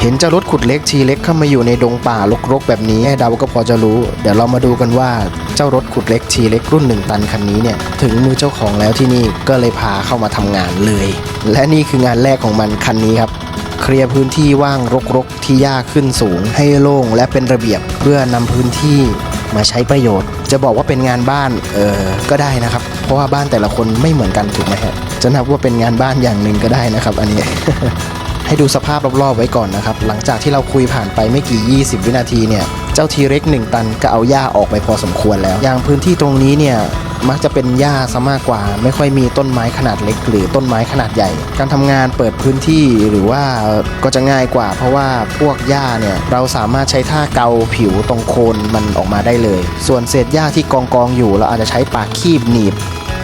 เห็นเจ้ารถขุดเล็กทีเล็กเข้ามาอยู่ในดงป่ารกๆ แบบนี้แม่เดาก็พอจะรู้ เดี๋ยวเรามาดูกันว่าเจ้ารถขุดเล็กทีเล็กรุ่นหนึ่งตันคันนี้เนี่ย ถึงมือเจ้าของแล้วที่นี่ก็เลยพาเข้ามาทำงานเลย และนี่คืองานแรกของมันคันนี้ครับ เคลียร์พื้นที่ว่างรกๆ ที่หญ้าขึ้นสูง ให้โล่งและเป็นระเบียบเพื่อนำพื้นที่มาใช้ประโยชน์ จะบอกว่าเป็นงานบ้านเออก็ได้นะครับ เพราะว่าบ้านแต่ละคนไม่เหมือนกันถูกไหมฮะจะนับว่าเป็นงานบ้านอย่างหนึ่งก็ได้นะครับ อันนี้ ให้ดูสภาพรอบๆไว้ก่อนนะครับ หลังจากที่เราคุยผ่านไปไม่กี่ 20 วินาทีเนี่ย เจ้าทีเร็กหนึ่งตันก็เอาหญ้าออกไปพอสมควรแล้ว อย่างพื้นที่ตรงนี้เนี่ยมักจะเป็นหญ้าซะมากกว่า ไม่ค่อยมีต้นไม้ขนาดเล็ก หรือต้นไม้ขนาดใหญ่ การทำงานเปิดพื้นที่หรือว่าก็จะง่ายกว่า เพราะว่าพวกหญ้าเนี่ยเราสามารถใช้ท่าเกาผิวตรงโคนมันออกมาได้เลย ส่วนเศษหญ้าที่กองกองอยู่ เราอาจจะใช้ปากคีบหนีบ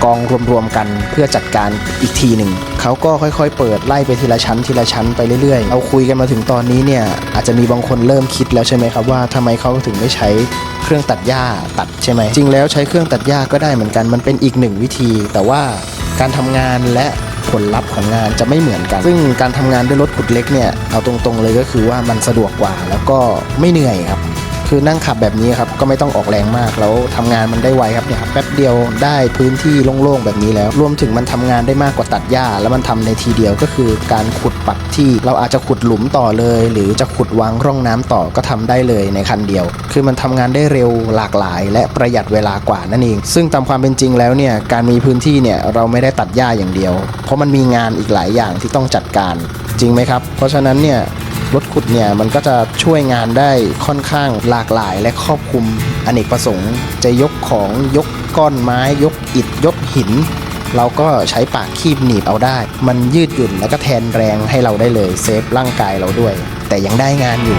กองรวมๆกันเพื่อจัดการอีกทีหนึ่งเขาก็ค่อยๆ เปิดไล่ไปทีละชั้นทีละชั้นไปเรื่อยๆเราคุยกันมาถึงตอนนี้เนี่ยอาจจะมีบางคนเริ่มคิดแล้วใช่ไหมครับว่าทำไมเขาถึงไม่ใช้เครื่องตัดหญ้าตัดใช่ไหมจริงแล้วใช้เครื่องตัดหญ้าก็ได้เหมือนกันมันเป็นอีกหนึ่งวิธี แต่ว่าการทำงานและผลลัพธ์ของงานจะไม่เหมือนกัน ซึ่งการทำงานด้วยรถขุดเล็กเนี่ยเอาตรงๆเลยก็คือว่ามันสะดวกกว่าแล้วก็ไม่เหนื่อยครับ คือนั่งขับแบบนี้ครับก็ไม่ต้องออกแรงมากแล้วทำงานมันได้ไวครับเนี่ยครับแป๊บเดียวได้พื้นที่โล่งๆแบบนี้แล้ว รวมถึงมันทำงานได้มากกว่าตัดหญ้า แล้วมันทำในทีเดียวก็คือการขุดปักที่เราอาจจะขุดหลุมต่อเลย หรือจะขุดวางร่องน้ำต่อก็ทำได้เลยในคันเดียว คือมันทำงานได้เร็วหลากหลาย และประหยัดเวลากว่านั่นเอง ซึ่งตามความเป็นจริงแล้วเนี่ยการมีพื้นที่เนี่ยเราไม่ได้ตัดหญ้าอย่างเดียว เพราะมันมีงานอีกหลายอย่างที่ต้องจัดการจริงไหมครับ เพราะฉะนั้นเนี่ย รถขุดเนี่ยมันก็จะช่วยงานได้ค่อนข้างหลากหลาย และครอบคลุมอเนกประสงค์ จะยกของยกก้อนไม้ ยกอิฐยกหิน เราก็ใช้ปากคีบหนีบเอาได้ มันยืดหยุ่นแล้วก็แทนแรงให้เราได้เลยเซฟร่างกายเราด้วย แต่ยังได้งานอยู่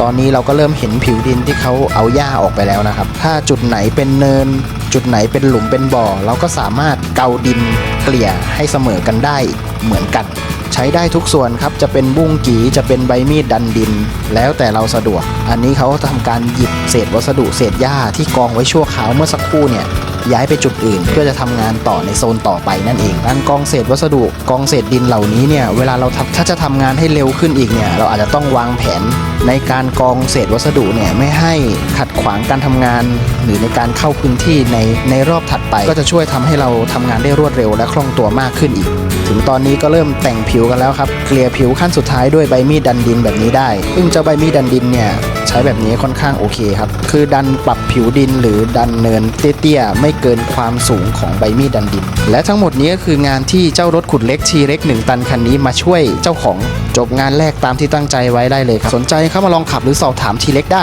ตอนนี้เราก็เริ่มเห็นผิวดินที่เขาเอาหญ้าออกไปแล้วนะครับ ถ้าจุดไหนเป็นเนิน จุดไหนเป็นหลุมเป็นบ่อ เราก็สามารถเกาดินเกลี่ยให้เสมอกันได้เหมือนกัน ใช้ได้ทุกส่วนครับจะเป็นบุ้งกีจะเป็นใบมีดดันดิน แล้วแต่เราสะดวก อันนี้เขาทำการหยิบเศษวัสดุเศษหญ้าที่กองไว้ชั่วคราวเมื่อสักครู่เนี่ย ย้ายไปจุดอื่น เพื่อจะทำงานต่อในโซนต่อไปนั่นเองการกองเศษวัสดุกองเศษดินเหล่านี้เนี่ยเวลาเราถ้าจะทำงานให้เร็วขึ้นอีกเนี่ยเราอาจจะต้องวางแผนในการกองเศษวัสดุเนี่ยไม่ให้ขัดขวางการทำงาน หรือในการเข้าพื้นที่ในในรอบถัดไป ก็จะช่วยทำให้เราทำงานได้รวดเร็วและคล่องตัวมากขึ้นอีก ถึงตอนนี้ก็เริ่มแต่งผิวกันแล้วครับเกลี่ยผิวขั้นสุดท้ายด้วยใบมีดดันดินแบบนี้ได้ ซึ่งเจ้าใบมีดดันดินเนี่ย ใช้แบบนี้ค่อนข้างโอเคครับ คือดันปรับผิวดินหรือดันเนินเตี้ยๆไม่เกินความสูงของใบมีดดันดิน และทั้งหมดนี้ก็คืองานที่เจ้ารถขุดเล็กทีเล็ก1ตันคันนี้มาช่วยเจ้าของจบงานแรกตามที่ตั้งใจไว้ได้เลยครับ สนใจเข้ามาลองขับหรือสอบถามทีเล็กได้